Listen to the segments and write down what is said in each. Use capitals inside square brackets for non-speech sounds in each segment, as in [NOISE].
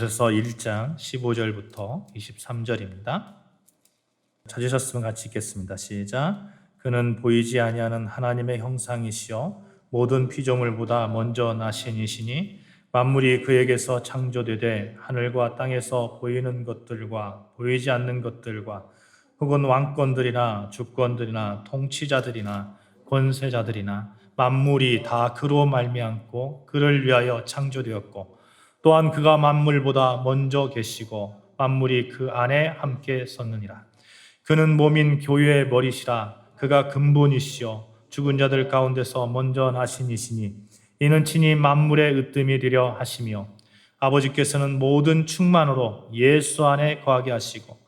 골로새서 1장 15절부터 23절입니다. 찾으셨으면 같이 읽겠습니다. 시작. 그는 보이지 아니하는 하나님의 형상이시요 모든 피조물보다 먼저 나신 이시니 만물이 그에게서 창조되되 하늘과 땅에서 보이는 것들과 보이지 않는 것들과 혹은 왕권들이나 주권들이나 통치자들이나 권세자들이나 만물이 다 그로 말미암고 그를 위하여 창조되었고 또한 그가 만물보다 먼저 계시고 만물이 그 안에 함께 섰느니라. 그는 몸인 교회의 머리시라 그가 근본이시요 죽은 자들 가운데서 먼저 나신 이시니 이는 친히 만물의 으뜸이 되려 하시며 아버지께서는 모든 충만으로 예수 안에 거하게 하시고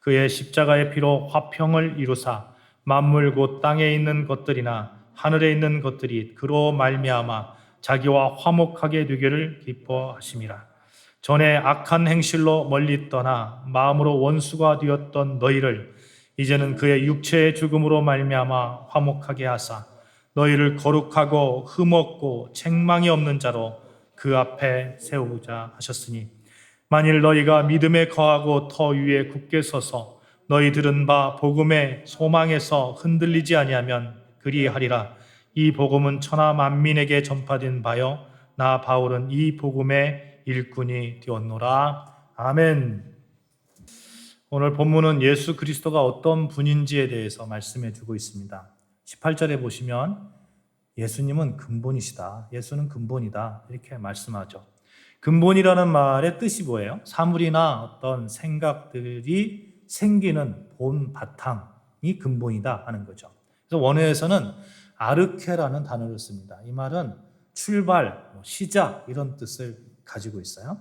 그의 십자가의 피로 화평을 이루사 만물 곧 땅에 있는 것들이나 하늘에 있는 것들이 그로 말미암아 자기와 화목하게 되기를 기뻐하심이라. 전에 악한 행실로 멀리 떠나 마음으로 원수가 되었던 너희를 이제는 그의 육체의 죽음으로 말미암아 화목하게 하사 너희를 거룩하고 흠없고 책망이 없는 자로 그 앞에 세우자 하셨으니 만일 너희가 믿음에 거하고 터 위에 굳게 서서 너희 들은 바 복음의 소망에서 흔들리지 아니하면 그리하리라 이 복음은 천하 만민에게 전파된 바요 나 바울은 이 복음의 일꾼이 되었노라 아멘. 오늘 본문은 예수 그리스도가 어떤 분인지에 대해서 말씀해 주고 있습니다. 18절에 보시면 예수님은 근본이시다. 예수는 근본이다. 이렇게 말씀하죠. 근본이라는 말의 뜻이 뭐예요? 사물이나 어떤 생각들이 생기는 본 바탕이 근본이다 하는 거죠. 그래서 원어에서는 아르케라는 단어를 씁니다. 이 말은 출발, 뭐 시작 이런 뜻을 가지고 있어요.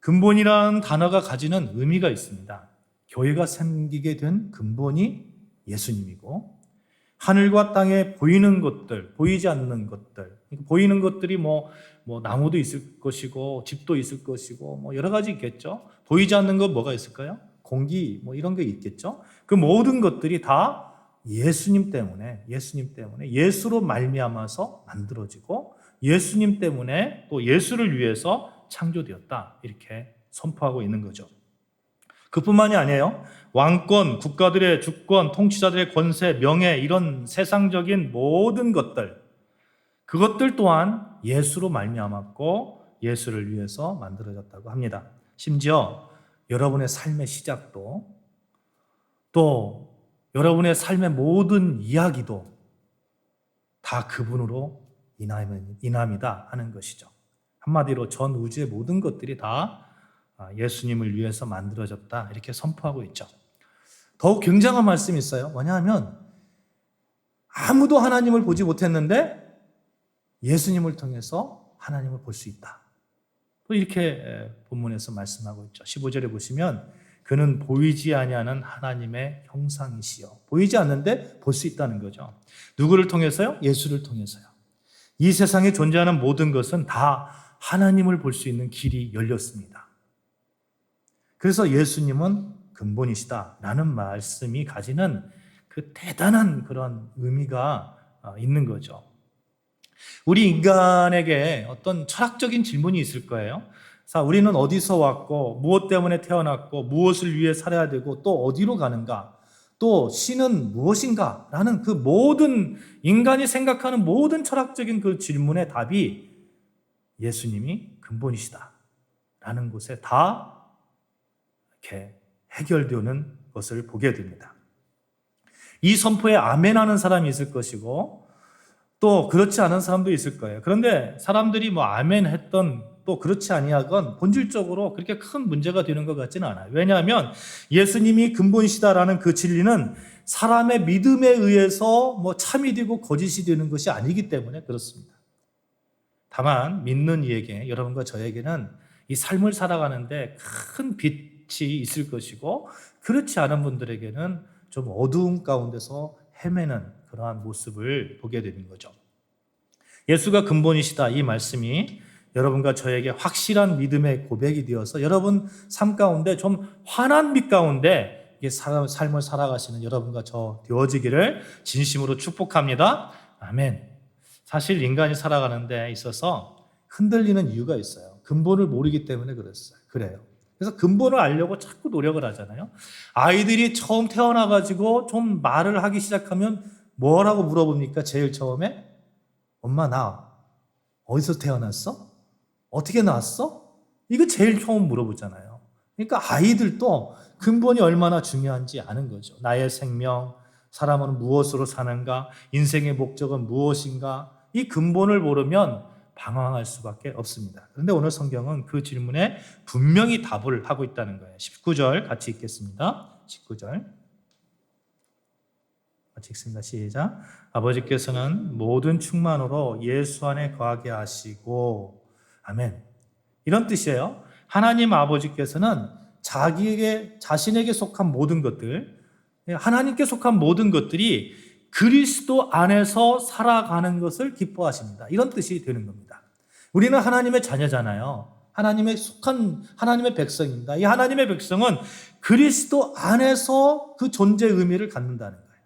근본이라는 단어가 가지는 의미가 있습니다. 교회가 생기게 된 근본이 예수님이고 하늘과 땅에 보이는 것들, 보이지 않는 것들, 보이는 것들이 뭐, 뭐 나무도 있을 것이고 집도 있을 것이고 뭐 여러 가지 있겠죠. 보이지 않는 것 뭐가 있을까요? 공기 뭐 이런 게 있겠죠. 그 모든 것들이 다 예수님 때문에 예수님 때문에 예수로 말미암아서 만들어지고 예수님 때문에 또 예수를 위해서 창조되었다 이렇게 선포하고 있는 거죠. 그뿐만이 아니에요. 왕권, 국가들의 주권, 통치자들의 권세, 명예 이런 세상적인 모든 것들 그것들 또한 예수로 말미암았고 예수를 위해서 만들어졌다고 합니다. 심지어 여러분의 삶의 시작도 또 여러분의 삶의 모든 이야기도 다 그분으로 인함이다 하는 것이죠. 한마디로 전 우주의 모든 것들이 다 예수님을 위해서 만들어졌다 이렇게 선포하고 있죠. 더욱 굉장한 말씀이 있어요. 뭐냐면 아무도 하나님을 보지 못했는데 예수님을 통해서 하나님을 볼 수 있다. 또 이렇게 본문에서 말씀하고 있죠. 15절에 보시면 그는 보이지 아니하는 하나님의 형상이시여. 보이지 않는데 볼 수 있다는 거죠. 누구를 통해서요? 예수를 통해서요. 이 세상에 존재하는 모든 것은 다 하나님을 볼 수 있는 길이 열렸습니다. 그래서 예수님은 근본이시다라는 말씀이 가지는 그 대단한 그런 의미가 있는 거죠. 우리 인간에게 어떤 철학적인 질문이 있을 거예요. 자, 우리는 어디서 왔고, 무엇 때문에 태어났고, 무엇을 위해 살아야 되고, 또 어디로 가는가? 또 신은 무엇인가? 라는 그 모든 인간이 생각하는 모든 철학적인 그 질문의 답이 예수님이 근본이시다. 라는 곳에 다 이렇게 해결되는 것을 보게 됩니다. 이 선포에 아멘 하는 사람이 있을 것이고 또 그렇지 않은 사람도 있을 거예요. 그런데 사람들이 뭐 아멘 했던 또 그렇지 아니하건 본질적으로 그렇게 큰 문제가 되는 것 같지는 않아요. 왜냐하면 예수님이 근본이시다라는 그 진리는 사람의 믿음에 의해서 뭐 참이 되고 거짓이 되는 것이 아니기 때문에 그렇습니다. 다만 믿는 이에게 여러분과 저에게는 이 삶을 살아가는데 큰 빛이 있을 것이고 그렇지 않은 분들에게는 좀 어두움 가운데서 헤매는 그러한 모습을 보게 되는 거죠. 예수가 근본이시다 이 말씀이 여러분과 저에게 확실한 믿음의 고백이 되어서 여러분 삶 가운데 좀 환한 빛 가운데 삶을 살아가시는 여러분과 저 되어지기를 진심으로 축복합니다. 아멘. 사실 인간이 살아가는 데 있어서 흔들리는 이유가 있어요. 근본을 모르기 때문에 그랬어요. 그래요. 그래서 근본을 알려고 자꾸 노력을 하잖아요. 아이들이 처음 태어나가지고 좀 말을 하기 시작하면 뭐라고 물어봅니까? 제일 처음에? 엄마, 나 어디서 태어났어? 어떻게 나왔어? 이거 제일 처음 물어보잖아요. 그러니까 아이들도 근본이 얼마나 중요한지 아는 거죠. 나의 생명, 사람은 무엇으로 사는가, 인생의 목적은 무엇인가, 이 근본을 모르면 방황할 수밖에 없습니다. 그런데 오늘 성경은 그 질문에 분명히 답을 하고 있다는 거예요. 19절 같이 읽겠습니다. 19절. 같이 읽습니다. 시작. 아버지께서는 모든 충만으로 예수 안에 거하게 하시고, 아멘. 이런 뜻이에요. 하나님 아버지께서는 자기에게, 자신에게 속한 모든 것들, 하나님께 속한 모든 것들이 그리스도 안에서 살아가는 것을 기뻐하십니다. 이런 뜻이 되는 겁니다. 우리는 하나님의 자녀잖아요. 하나님의 속한 하나님의 백성입니다. 이 하나님의 백성은 그리스도 안에서 그 존재 의미를 갖는다는 거예요.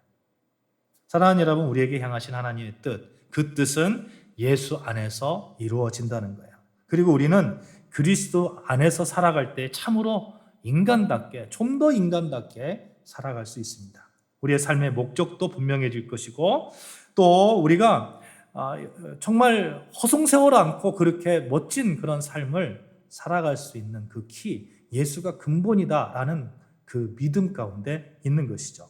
사랑하는 여러분, 우리에게 향하신 하나님의 뜻, 그 뜻은 예수 안에서 이루어진다는 거예요. 그리고 우리는 그리스도 안에서 살아갈 때 참으로 인간답게, 좀 더 인간답게 살아갈 수 있습니다. 우리의 삶의 목적도 분명해질 것이고 또 우리가 아, 정말 허송세월 않고 그렇게 멋진 그런 삶을 살아갈 수 있는 그 키, 예수가 근본이다라는 그 믿음 가운데 있는 것이죠.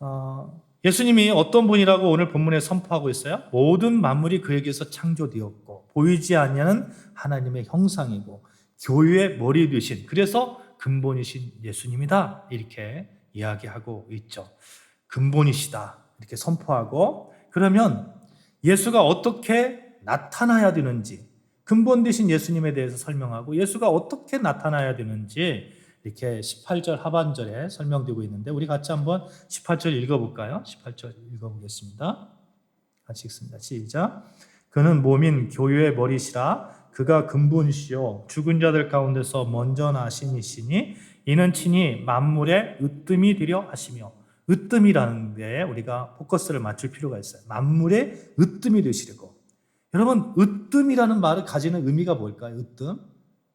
어, 예수님이 어떤 분이라고 오늘 본문에 선포하고 있어요? 모든 만물이 그에게서 창조되었고 보이지 않는 하나님의 형상이고 교회의 머리 되신 그래서 근본이신 예수님이다 이렇게 이야기하고 있죠. 근본이시다 이렇게 선포하고 그러면 예수가 어떻게 나타나야 되는지 근본 되신 예수님에 대해서 설명하고 예수가 어떻게 나타나야 되는지 이렇게 18절 하반절에 설명되고 있는데 우리 같이 한번 18절 읽어볼까요? 18절 읽어보겠습니다. 같이 읽습니다. 시작. 그는 몸인 교회의 머리시라 그가 근본이시요 죽은 자들 가운데서 먼저 나신 이시니 이는 친히 만물의 으뜸이 되려 하시며 으뜸이라는 데 우리가 포커스를 맞출 필요가 있어요. 만물의 으뜸이 되시려고. 여러분 으뜸이라는 말을 가지는 의미가 뭘까요? 으뜸?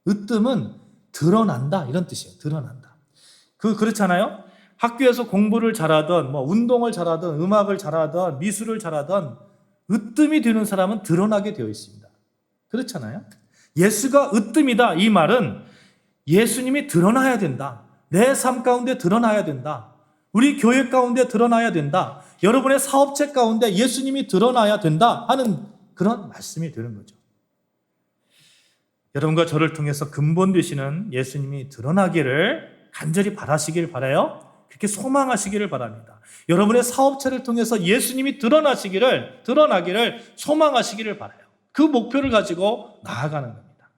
으뜸은 드러난다 이런 뜻이에요. 드러난다. 그 그렇잖아요. 학교에서 공부를 잘하던 뭐 운동을 잘하던 음악을 잘하던 미술을 잘하던 으뜸이 되는 사람은 드러나게 되어 있습니다. 그렇잖아요. 예수가 으뜸이다 이 말은 예수님이 드러나야 된다. 내 삶 가운데 드러나야 된다. 우리 교회 가운데 드러나야 된다. 여러분의 사업체 가운데 예수님이 드러나야 된다 하는 그런 말씀이 되는 거죠. 여러분과 저를 통해서 근본 되시는 예수님이 드러나기를 간절히 바라시길 바라요. 그렇게 소망하시기를 바랍니다. 여러분의 사업체를 통해서 예수님이 드러나시기를 드러나기를 소망하시기를 바라요. 그 목표를 가지고 나아가는 겁니다.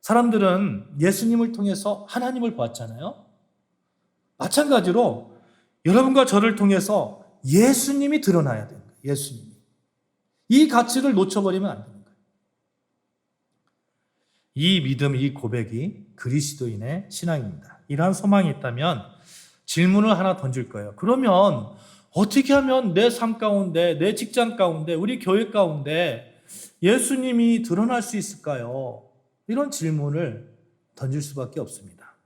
사람들은 예수님을 통해서 하나님을 보았잖아요. 마찬가지로 여러분과 저를 통해서 예수님이 드러나야 됩니다. 예수님이. 이 가치를 놓쳐버리면 안 되는 거예요. 이 믿음, 이 고백이 그리스도인의 신앙입니다. 이러한 소망이 있다면 질문을 하나 던질 거예요. 그러면 어떻게 하면 내 삶 가운데, 내 직장 가운데, 우리 교회 가운데 예수님이 드러날 수 있을까요? 이런 질문을 던질 수밖에 없습니다.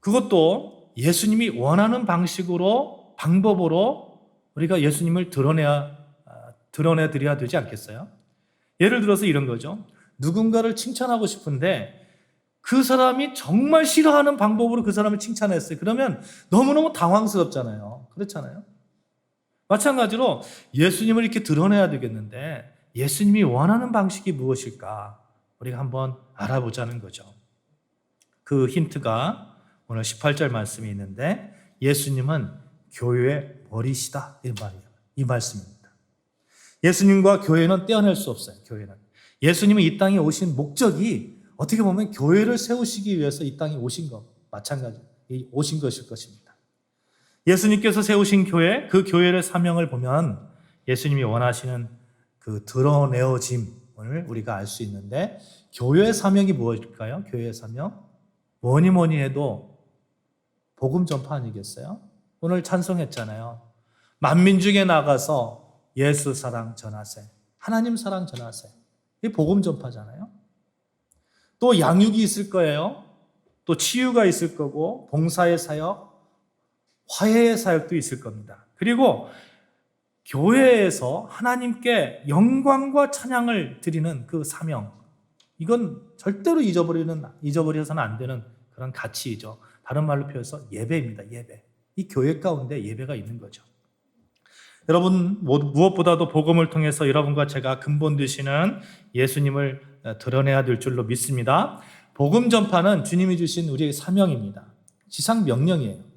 그것도 예수님이 원하는 방식으로, 방법으로 우리가 예수님을 드러내야, 드러내 드려야 되지 않겠어요? 예를 들어서 이런 거죠. 누군가를 칭찬하고 싶은데 그 사람이 정말 싫어하는 방법으로 그 사람을 칭찬했어요. 그러면 너무너무 당황스럽잖아요. 그렇잖아요. 마찬가지로 예수님을 이렇게 드러내야 되겠는데 예수님이 원하는 방식이 무엇일까? 우리가 한번 알아보자는 거죠. 그 힌트가 오늘 18절 말씀이 있는데 예수님은 교회의 머리시다. 이 말이에요. 이 말씀입니다. 예수님과 교회는 떼어낼 수 없어요. 교회는. 예수님은 이 땅에 오신 목적이 어떻게 보면 교회를 세우시기 위해서 이 땅에 오신 것 마찬가지 오신 것일 것입니다. 예수님께서 세우신 교회 그 교회의 사명을 보면 예수님이 원하시는 그 드러내어짐을 우리가 알 수 있는데 교회의 사명이 무엇일까요? 교회의 사명 뭐니 뭐니 해도 복음 전파 아니겠어요? 오늘 찬송했잖아요. 만민 중에 나가서 예수 사랑 전하세. 하나님 사랑 전하세요. 이게 복음 전파잖아요. 또 양육이 있을 거예요. 또 치유가 있을 거고 봉사의 사역, 화해의 사역도 있을 겁니다. 그리고 교회에서 하나님께 영광과 찬양을 드리는 그 사명, 이건 절대로 잊어버리는 잊어버려서는 안 되는 그런 가치이죠. 다른 말로 표현해서 예배입니다. 예배. 이 교회 가운데 예배가 있는 거죠. 여러분 무엇보다도 복음을 통해서 여러분과 제가 근본 되시는 예수님을 드러내야 될 줄로 믿습니다. 복음 전파는 주님이 주신 우리의 사명입니다. 지상 명령이에요.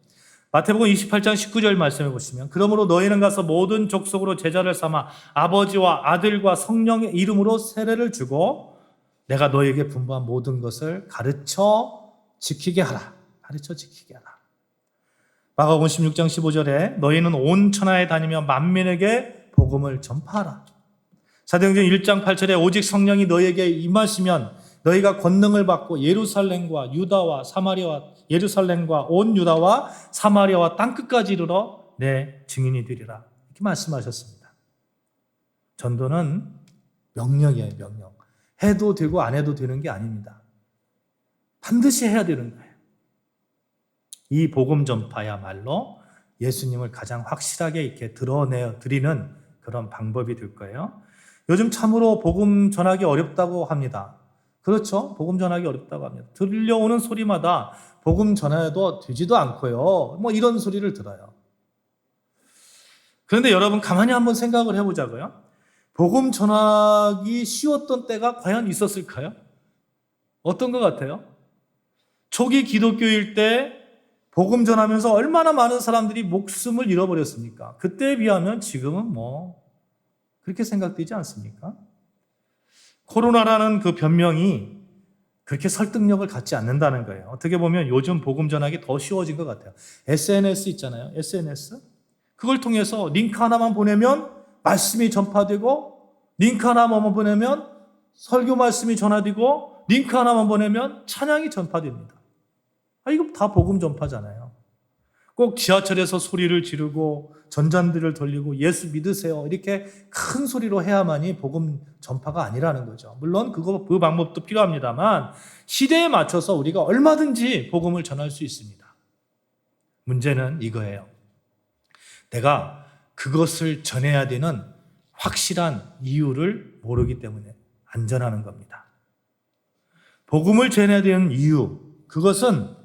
마태복음 28장 19절 말씀해 보시면 그러므로 너희는 가서 모든 족속으로 제자를 삼아 아버지와 아들과 성령의 이름으로 세례를 주고 내가 너에게 분부한 모든 것을 가르쳐 지키게 하라. 가르쳐 지키게 하라. 마가복음 16장 15절에 너희는 온 천하에 다니며 만민에게 복음을 전파하라. 사도행전 1장 8절에 오직 성령이 너희에게 임하시면 너희가 권능을 받고 예루살렘과 유다와 사마리아와 예루살렘과 온 유다와 사마리아와 땅 끝까지 이르러 내 증인이 되리라. 이렇게 말씀하셨습니다. 전도는 명령이에요, 명령. 해도 되고 안 해도 되는 게 아닙니다. 반드시 해야 되는 거예요. 이 복음 전파야말로 예수님을 가장 확실하게 이렇게 드러내 드리는 그런 방법이 될 거예요. 요즘 참으로 복음 전하기 어렵다고 합니다. 그렇죠? 복음 전하기 어렵다고 합니다. 들려오는 소리마다 복음 전해도 되지도 않고요. 뭐 이런 소리를 들어요. 그런데 여러분 가만히 한번 생각을 해보자고요. 복음 전하기 쉬웠던 때가 과연 있었을까요? 어떤 것 같아요? 초기 기독교일 때 복음 전하면서 얼마나 많은 사람들이 목숨을 잃어버렸습니까? 그때에 비하면 지금은 뭐 그렇게 생각되지 않습니까? 코로나라는 그 변명이 그렇게 설득력을 갖지 않는다는 거예요. 어떻게 보면 요즘 복음 전하기 더 쉬워진 것 같아요. SNS 있잖아요. SNS. 그걸 통해서 링크 하나만 보내면 말씀이 전파되고, 링크 하나만 보내면 설교 말씀이 전화되고, 링크 하나만 보내면 찬양이 전파됩니다. 아, 이거 다 복음 전파잖아요. 꼭 지하철에서 소리를 지르고 전잔들을 돌리고 예수 믿으세요. 이렇게 큰 소리로 해야만이 복음 전파가 아니라는 거죠. 물론 그거 그 방법도 필요합니다만 시대에 맞춰서 우리가 얼마든지 복음을 전할 수 있습니다. 문제는 이거예요. 내가 그것을 전해야 되는 확실한 이유를 모르기 때문에 안전하는 겁니다. 복음을 전해야 되는 이유, 그것은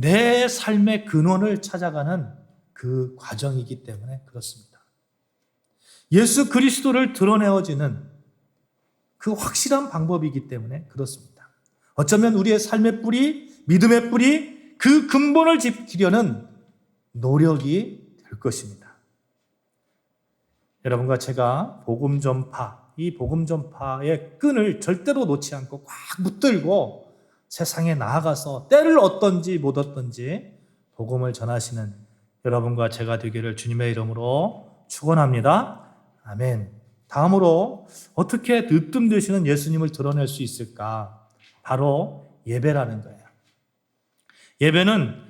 내 삶의 근원을 찾아가는 그 과정이기 때문에 그렇습니다. 예수 그리스도를 드러내어지는 그 확실한 방법이기 때문에 그렇습니다. 어쩌면 우리의 삶의 뿌리, 믿음의 뿌리, 그 근본을 지키려는 노력이 될 것입니다. 여러분과 제가 복음 전파, 이 복음 전파의 끈을 절대로 놓지 않고 꽉 붙들고 세상에 나아가서 때를 얻던지 못 얻던지 복음을 전하시는 여러분과 제가 되기를 주님의 이름으로 축원합니다. 아멘. 다음으로 어떻게 으뜸 되시는 예수님을 드러낼 수 있을까? 바로 예배라는 거예요. 예배는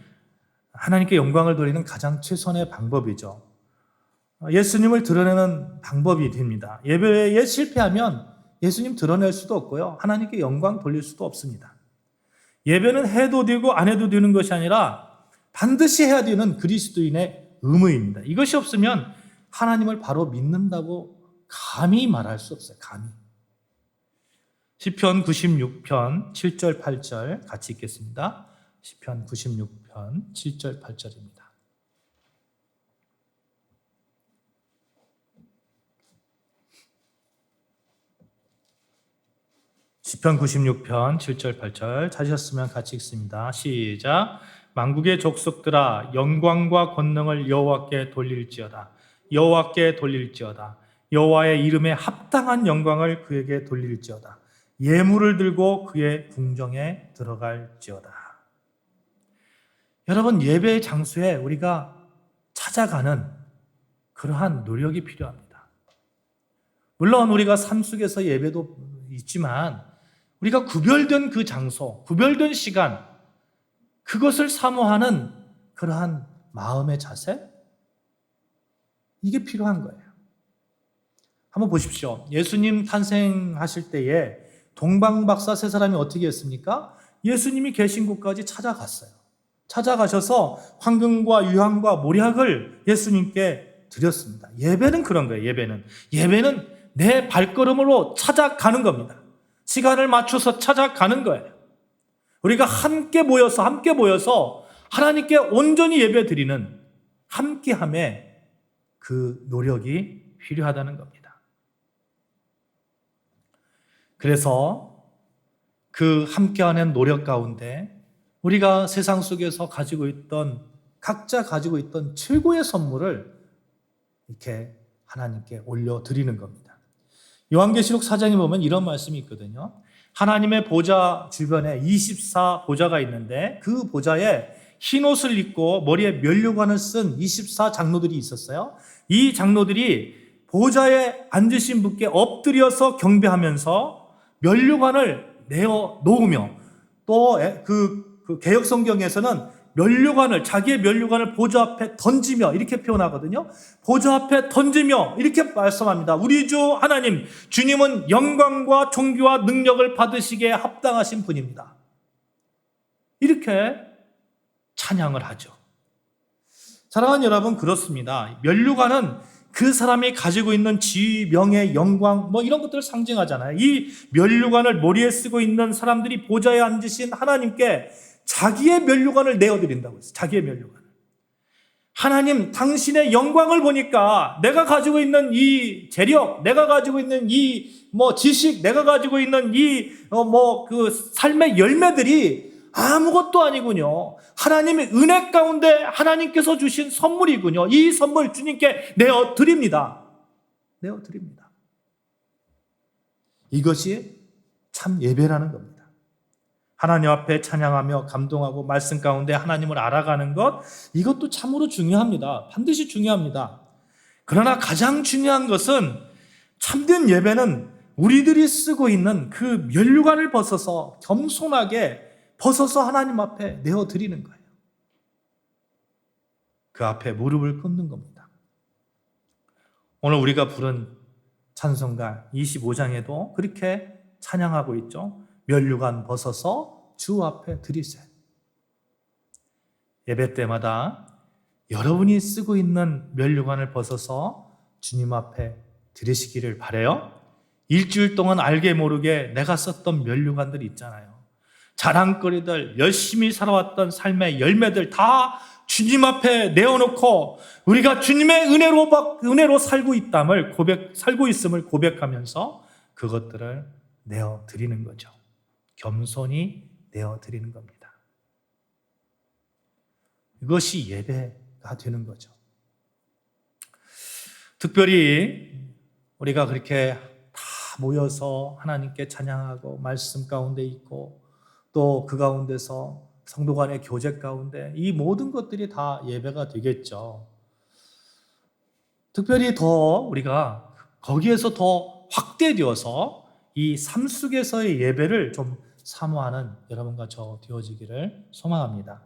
하나님께 영광을 돌리는 가장 최선의 방법이죠. 예수님을 드러내는 방법이 됩니다. 예배에 실패하면 예수님 드러낼 수도 없고요. 하나님께 영광 돌릴 수도 없습니다. 예배는 해도 되고 안 해도 되는 것이 아니라 반드시 해야 되는 그리스도인의 의무입니다. 이것이 없으면 하나님을 바로 믿는다고 감히 말할 수 없어요. 감히. 시편 96편 7절 8절 같이 읽겠습니다. 시편 96편 7절 8절입니다. 시편 96편 7절 8절 찾으셨으면 같이 읽습니다. 시작. 만국의 족속들아 영광과 권능을 여호와께 돌릴지어다. 여호와께 돌릴지어다. 여호와의 이름에 합당한 영광을 그에게 돌릴지어다. 예물을 들고 그의 궁정에 들어갈지어다. 여러분 예배 장소에 우리가 찾아가는 그러한 노력이 필요합니다. 물론 우리가 삶 속에서 예배도 있지만 우리가 구별된 그 장소, 구별된 시간, 그것을 사모하는 그러한 마음의 자세? 이게 필요한 거예요. 한번 보십시오. 예수님 탄생하실 때에 동방박사 세 사람이 어떻게 했습니까? 예수님이 계신 곳까지 찾아갔어요. 찾아가셔서 황금과 유황과 모략을 예수님께 드렸습니다. 예배는 그런 거예요. 예배는 예배는 내 발걸음으로 찾아가는 겁니다. 시간을 맞춰서 찾아가는 거예요. 우리가 함께 모여서 함께 모여서 하나님께 온전히 예배 드리는 함께함에 그 노력이 필요하다는 겁니다. 그래서 그 함께하는 노력 가운데 우리가 세상 속에서 가지고 있던 각자 가지고 있던 최고의 선물을 이렇게 하나님께 올려 드리는 겁니다. 요한계시록 4장에 보면 이런 말씀이 있거든요. 하나님의 보좌 주변에 24 보좌가 있는데 그 보좌에 흰 옷을 입고 머리에 면류관을 쓴 24 장로들이 있었어요. 이 장로들이 보좌에 앉으신 분께 엎드려서 경배하면서 면류관을 내어 놓으며 또그 그 개혁 성경에서는 면류관을 자기의 면류관을 보좌 앞에 던지며 이렇게 표현하거든요. 보좌 앞에 던지며 이렇게 말씀합니다. 우리 주 하나님 주님은 영광과 존귀와 능력을 받으시기에 합당하신 분입니다. 이렇게 찬양을 하죠. 사랑하는 여러분 그렇습니다. 면류관은 그 사람이 가지고 있는 지위, 명예, 영광 뭐 이런 것들을 상징하잖아요. 이 면류관을 머리에 쓰고 있는 사람들이 보좌에 앉으신 하나님께 자기의 면류관을 내어드린다고 했어요. 자기의 면류관. 하나님, 당신의 영광을 보니까 내가 가지고 있는 이 재력, 내가 가지고 있는 이 뭐 지식, 내가 가지고 있는 이 뭐 그 삶의 열매들이 아무것도 아니군요. 하나님의 은혜 가운데 하나님께서 주신 선물이군요. 이 선물 주님께 내어 드립니다. 내어 드립니다. 이것이 참 예배라는 겁니다. 하나님 앞에 찬양하며 감동하고 말씀 가운데 하나님을 알아가는 것, 이것도 참으로 중요합니다. 반드시 중요합니다. 그러나 가장 중요한 것은 참된 예배는 우리들이 쓰고 있는 그 면류관을 벗어서 겸손하게 벗어서 하나님 앞에 내어 드리는 거예요. 그 앞에 무릎을 꿇는 겁니다. 오늘 우리가 부른 찬송가 25장에도 그렇게 찬양하고 있죠. 면류관 벗어서 주 앞에 드리세. 예배 때마다 여러분이 쓰고 있는 면류관을 벗어서 주님 앞에 드리시기를 바래요. 일주일 동안 알게 모르게 내가 썼던 면류관들 있잖아요. 자랑거리들, 열심히 살아왔던 삶의 열매들 다 주님 앞에 내어놓고 우리가 주님의 은혜로 은혜로 살고 있담을 고백 살고 있음을 고백하면서 그것들을 내어 드리는 거죠. 겸손히 내어 드리는 겁니다. 이것이 예배가 되는 거죠. 특별히 우리가 그렇게 다 모여서 하나님께 찬양하고 말씀 가운데 있고 또 그 가운데서 성도 간의 교제 가운데 이 모든 것들이 다 예배가 되겠죠. 특별히 더 우리가 거기에서 더 확대되어서 이삶 속에서의 예배를 좀 사모하는 여러분과 저 되어지기를 소망합니다.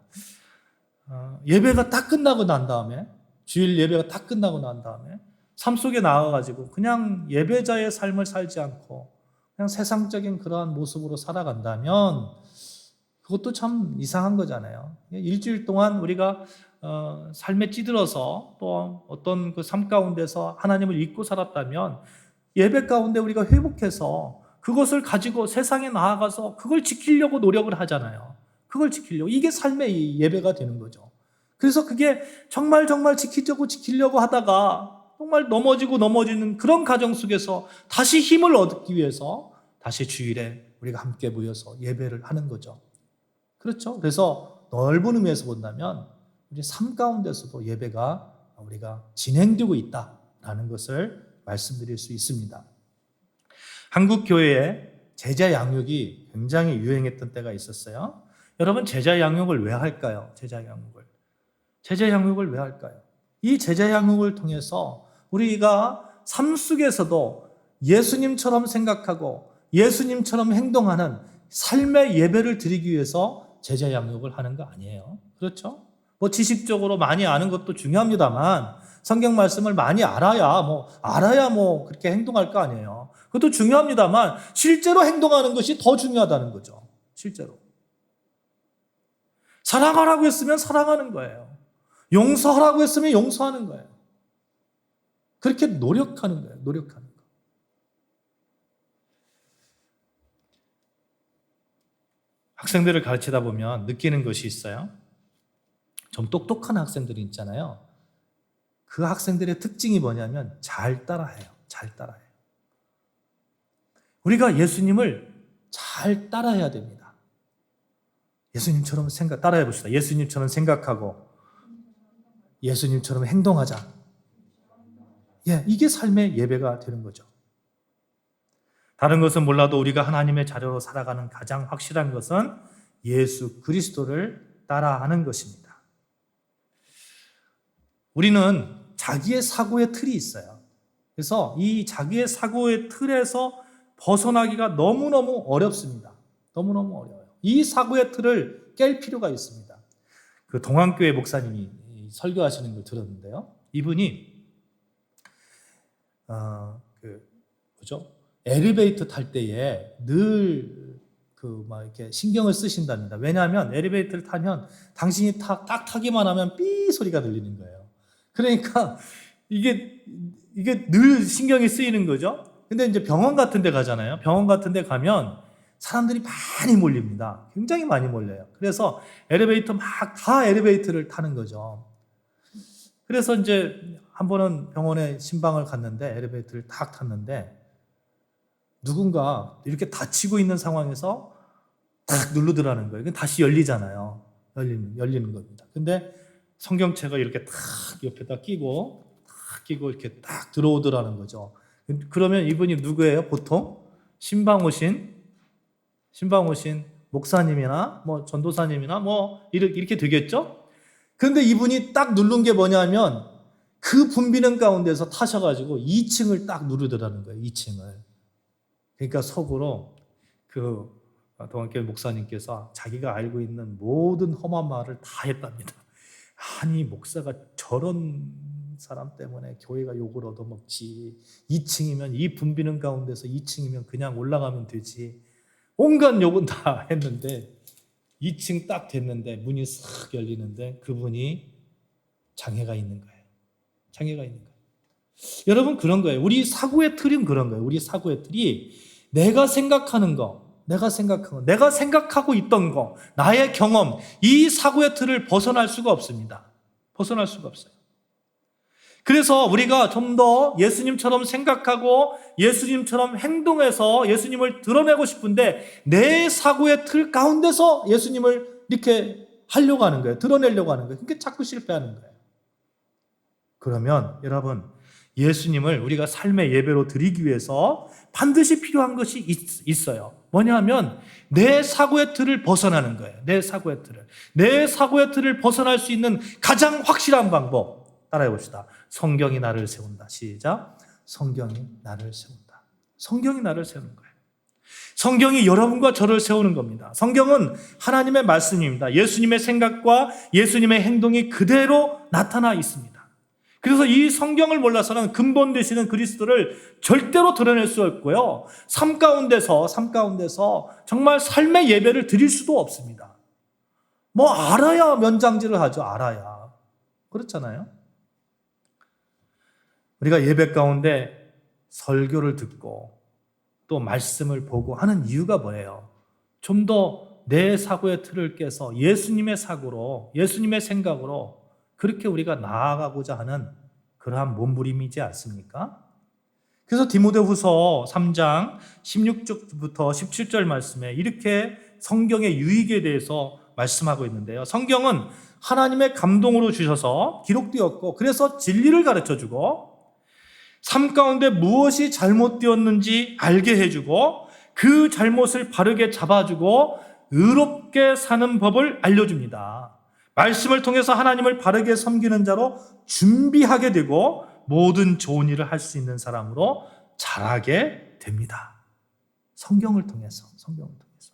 어, 예배가 딱 끝나고 난 다음에 주일 예배가 딱 끝나고 난 다음에 삶 속에 나와가지고 그냥 예배자의 삶을 살지 않고 그냥 세상적인 그러한 모습으로 살아간다면 그것도 참 이상한 거잖아요. 일주일 동안 우리가 어, 삶에 찌들어서 또 어떤 그 삶 가운데서 하나님을 잊고 살았다면 예배 가운데 우리가 회복해서 그것을 가지고 세상에 나아가서 그걸 지키려고 노력을 하잖아요. 그걸 지키려고. 이게 삶의 예배가 되는 거죠. 그래서 그게 정말 정말 지키려고 지키려고 하다가 정말 넘어지고 넘어지는 그런 가정 속에서 다시 힘을 얻기 위해서 다시 주일에 우리가 함께 모여서 예배를 하는 거죠. 그렇죠? 그래서 넓은 의미에서 본다면 우리 삶 가운데서도 예배가 우리가 진행되고 있다라는 것을 말씀드릴 수 있습니다. 한국 교회에 제자 양육이 굉장히 유행했던 때가 있었어요. 여러분 제자 양육을 왜 할까요? 제자 양육을. 제자 양육을 왜 할까요? 이 제자 양육을 통해서 우리가 삶 속에서도 예수님처럼 생각하고 예수님처럼 행동하는 삶의 예배를 드리기 위해서 제자 양육을 하는 거 아니에요. 그렇죠? 뭐 지식적으로 많이 아는 것도 중요합니다만 성경 말씀을 많이 알아야 뭐 알아야 뭐 그렇게 행동할 거 아니에요. 그것도 중요합니다만 실제로 행동하는 것이 더 중요하다는 거죠. 실제로. 사랑하라고 했으면 사랑하는 거예요. 용서하라고 했으면 용서하는 거예요. 그렇게 노력하는 거예요. 노력하는 거. 학생들을 가르치다 보면 느끼는 것이 있어요. 좀 똑똑한 학생들이 있잖아요. 그 학생들의 특징이 뭐냐면 잘 따라해요. 잘 따라해요. 우리가 예수님을 잘 따라해야 됩니다. 예수님처럼 생각, 따라해 봅시다. 예수님처럼 생각하고 예수님처럼 행동하자. 예, 이게 삶의 예배가 되는 거죠. 다른 것은 몰라도 우리가 하나님의 자녀로 살아가는 가장 확실한 것은 예수 그리스도를 따라하는 것입니다. 우리는 자기의 사고의 틀이 있어요. 그래서 이 자기의 사고의 틀에서 벗어나기가 너무너무 어렵습니다. 너무너무 어려워요. 이 사고의 틀을 깰 필요가 있습니다. 그 동안교회 목사님이 설교하시는 걸 들었는데요. 이분이 어, 그 뭐죠? 엘리베이터 탈 때에 늘 그 막 이렇게 신경을 쓰신답니다. 왜냐하면 엘리베이터를 타면 당신이 타, 딱 타기만 하면 삐 소리가 들리는 거예요. 그러니까 이게 이게 늘 신경이 쓰이는 거죠. 근데 이제 병원 같은 데 가잖아요. 병원 같은 데 가면 사람들이 많이 몰립니다. 굉장히 많이 몰려요. 그래서 엘리베이터 막 다 엘리베이터를 타는 거죠. 그래서 이제 한 번은 병원에 신방을 갔는데 엘리베이터를 딱 탔는데 누군가 이렇게 다치고 있는 상황에서 딱 누르더라는 거예요. 다시 열리잖아요. 열리는, 열리는 겁니다. 근데 성경책을 이렇게 탁 옆에다 끼고 탁 끼고 이렇게 딱 들어오더라는 거죠. 그러면 이분이 누구예요? 보통 신방 오신 신방 오신 목사님이나 뭐 전도사님이나 뭐 이렇게 되겠죠? 그런데 이분이 딱 누른 게 뭐냐면 그 붐비는 가운데서 타셔가지고 2층을 딱 누르더라는 거예요. 2층을. 그러니까 속으로 그 동안교회 목사님께서 자기가 알고 있는 모든 험한 말을 다 했답니다. 아니 목사가 저런 사람 때문에 교회가 욕을 얻어먹지 2층이면 이 붐비는 가운데서 2층이면 그냥 올라가면 되지 온갖 욕은 다 [LAUGHS] 했는데 2층 딱 됐는데 문이 싹 열리는데 그분이 장애가 있는 거예요. 장애가 있는 거예요. 여러분 그런 거예요. 우리 사고의 틀은 그런 거예요. 우리 사고의 틀이 내가 생각하는 거, 내가 생각하는 거, 내가 생각하고 있던 거, 나의 경험, 이 사고의 틀을 벗어날 수가 없습니다. 벗어날 수가 없어요. 그래서 우리가 좀 더 예수님처럼 생각하고 예수님처럼 행동해서 예수님을 드러내고 싶은데 내 사고의 틀 가운데서 예수님을 이렇게 하려고 하는 거예요. 드러내려고 하는 거예요. 그러니까 자꾸 실패하는 거예요. 그러면 여러분 예수님을 우리가 삶의 예배로 드리기 위해서 반드시 필요한 것이 있, 어요 뭐냐면 내 사고의 틀을 벗어나는 거예요. 내 사고의 틀을. 내 사고의 틀을 벗어날 수 있는 가장 확실한 방법. 따라해 봅시다. 성경이 나를 세운다. 시작. 성경이 나를 세운다. 성경이 나를 세우는 거예요. 성경이 여러분과 저를 세우는 겁니다. 성경은 하나님의 말씀입니다. 예수님의 생각과 예수님의 행동이 그대로 나타나 있습니다. 그래서 이 성경을 몰라서는 근본 되시는 그리스도를 절대로 드러낼 수 없고요. 삶 가운데서, 삶 가운데서 정말 삶의 예배를 드릴 수도 없습니다. 뭐 알아야 면장지를 하죠. 알아야. 그렇잖아요. 우리가 예배 가운데 설교를 듣고 또 말씀을 보고 하는 이유가 뭐예요? 좀 더 내 사고의 틀을 깨서 예수님의 사고로, 예수님의 생각으로 그렇게 우리가 나아가고자 하는 그러한 몸부림이지 않습니까? 그래서 디모데후서 3장 16절부터 17절 말씀에 이렇게 성경의 유익에 대해서 말씀하고 있는데요. 성경은 하나님의 감동으로 주셔서 기록되었고 그래서 진리를 가르쳐 주고 삶 가운데 무엇이 잘못되었는지 알게 해주고 그 잘못을 바르게 잡아주고 의롭게 사는 법을 알려줍니다. 말씀을 통해서 하나님을 바르게 섬기는 자로 준비하게 되고 모든 좋은 일을 할 수 있는 사람으로 자라게 됩니다. 성경을 통해서, 성경을 통해서.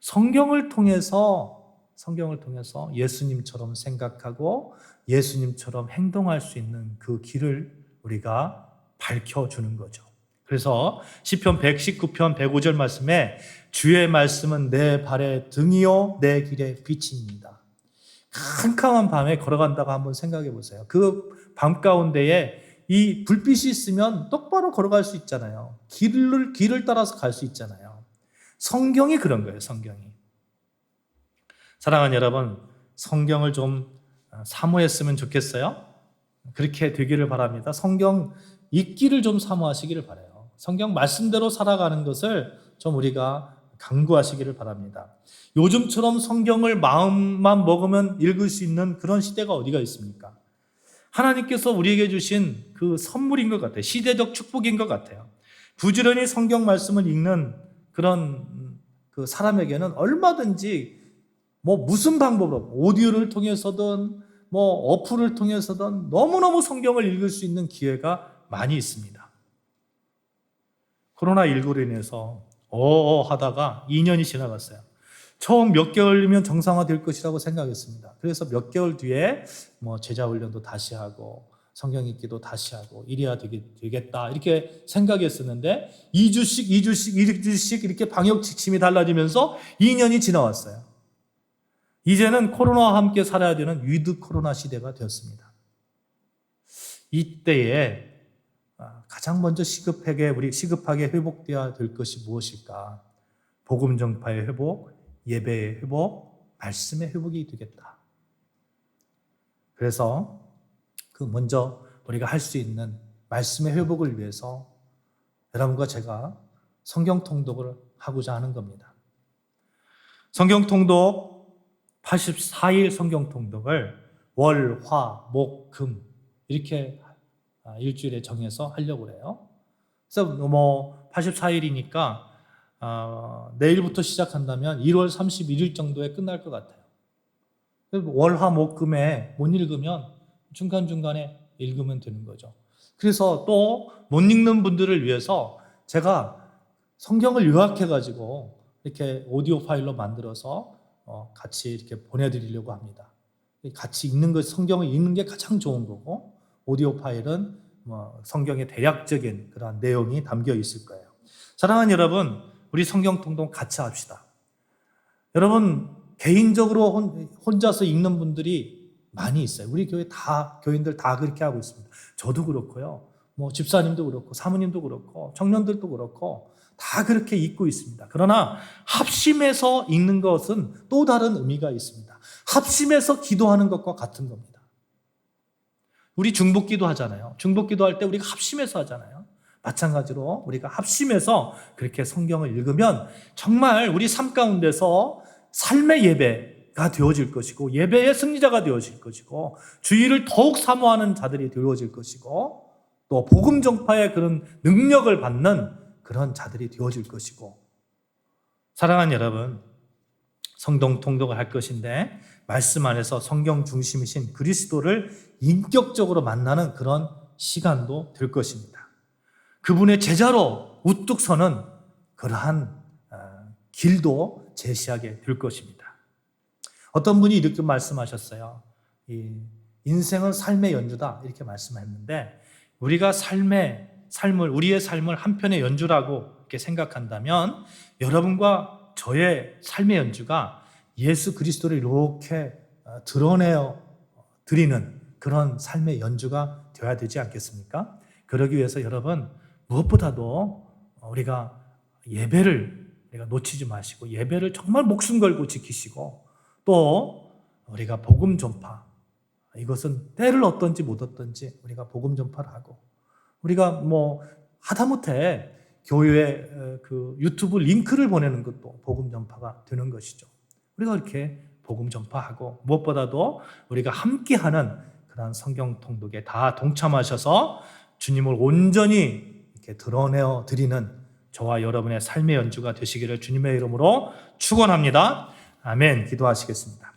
성경을 통해서, 성경을 통해서 예수님처럼 생각하고 예수님처럼 행동할 수 있는 그 길을 우리가 밝혀주는 거죠. 그래서 시편 119편 105절 말씀에 주의 말씀은 내 발의 등이요 내 길의 빛입니다. 캄캄한 밤에 걸어간다고 한번 생각해 보세요. 그 밤 가운데에 이 불빛이 있으면 똑바로 걸어갈 수 있잖아요. 길을 길을 따라서 갈 수 있잖아요. 성경이 그런 거예요. 성경이. 사랑하는 여러분, 성경을 좀 어, 사모했으면 좋겠어요. 그렇게 되기를 바랍니다. 성경 읽기를 좀 사모하시기를 바래요. 성경 말씀대로 살아가는 것을 좀 우리가 강구하시기를 바랍니다. 요즘처럼 성경을 마음만 먹으면 읽을 수 있는 그런 시대가 어디가 있습니까? 하나님께서 우리에게 주신 그 선물인 것 같아요. 시대적 축복인 것 같아요. 부지런히 성경 말씀을 읽는 그런 그 사람에게는 얼마든지 뭐 무슨 방법으로 오디오를 통해서든 뭐 어플을 통해서든 너무너무 성경을 읽을 수 있는 기회가 많이 있습니다. 코로나19로 인해서 어어 하다가 2년이 지나갔어요. 처음 몇 개월이면 정상화될 것이라고 생각했습니다. 그래서 몇 개월 뒤에 뭐 제자 훈련도 다시 하고 성경 읽기도 다시 하고 이래야 되겠다 이렇게 생각했었는데 2주씩 2주씩 2주씩 이렇게 방역 지침이 달라지면서 2년이 지나왔어요. 이제는 코로나와 함께 살아야 되는 위드 코로나 시대가 되었습니다. 이때에 가장 먼저 시급하게 우리 시급하게 회복되어야 될 것이 무엇일까? 복음 전파의 회복, 예배의 회복, 말씀의 회복이 되겠다. 그래서 그 먼저 우리가 할 수 있는 말씀의 회복을 위해서 여러분과 제가 성경 통독을 하고자 하는 겁니다. 성경 통독 84일 성경 통독을 월, 화, 목, 금 이렇게 일주일에 정해서 하려고 그래요. 그래서 뭐 84일이니까 어, 내일부터 시작한다면 1월 31일 정도에 끝날 것 같아요. 월 화 목 금에 못 읽으면 중간중간에 읽으면 되는 거죠. 그래서 또 못 읽는 분들을 위해서 제가 성경을 요약해가지고 이렇게 오디오 파일로 만들어서 어, 같이 이렇게 보내드리려고 합니다. 같이 읽는 것, 성경을 읽는 게 가장 좋은 거고, 오디오 파일은 뭐 성경의 대략적인 그런 내용이 담겨 있을 거예요. 사랑하는 여러분, 우리 성경 통독 같이 합시다. 여러분, 개인적으로 혼자서 읽는 분들이 많이 있어요. 우리 교회 다, 교인들 다 그렇게 하고 있습니다. 저도 그렇고요. 뭐 집사님도 그렇고, 사모님도 그렇고, 청년들도 그렇고, 다 그렇게 읽고 있습니다. 그러나 합심해서 읽는 것은 또 다른 의미가 있습니다. 합심해서 기도하는 것과 같은 겁니다. 우리 중복 기도 하잖아요. 중복 기도 할 때 우리가 합심해서 하잖아요. 마찬가지로 우리가 합심해서 그렇게 성경을 읽으면 정말 우리 삶 가운데서 삶의 예배가 되어질 것이고 예배의 승리자가 되어질 것이고 주의를 더욱 사모하는 자들이 되어질 것이고 또 복음 전파의 그런 능력을 받는 그런 자들이 되어질 것이고 사랑하는 여러분 성동 통독을 할 것인데 말씀 안에서 성경 중심이신 그리스도를 인격적으로 만나는 그런 시간도 될 것입니다. 그분의 제자로 우뚝 서는 그러한 어, 길도 제시하게 될 것입니다. 어떤 분이 이렇게 말씀하셨어요. 인생은 삶의 연주다 이렇게 말씀했는데 우리가 삶의 삶을 우리의 삶을 한편의 연주라고 이렇게 생각한다면 여러분과 저의 삶의 연주가 예수 그리스도를 이렇게 어, 드러내어 드리는 그런 삶의 연주가 되어야 되지 않겠습니까? 그러기 위해서 여러분 무엇보다도 우리가 예배를 우리가 놓치지 마시고 예배를 정말 목숨 걸고 지키시고 또 우리가 복음 전파 이것은 때를 얻든지 못 얻든지 우리가 복음 전파를 하고 우리가 뭐 하다못해 교회 그 유튜브 링크를 보내는 것도 복음 전파가 되는 것이죠. 우리가 이렇게 복음 전파하고 무엇보다도 우리가 함께하는 그런 성경 통독에 다 동참하셔서 주님을 온전히 이렇게 드러내어 드리는 저와 여러분의 삶의 연주가 되시기를 주님의 이름으로 축원합니다. 아멘. 기도하시겠습니다.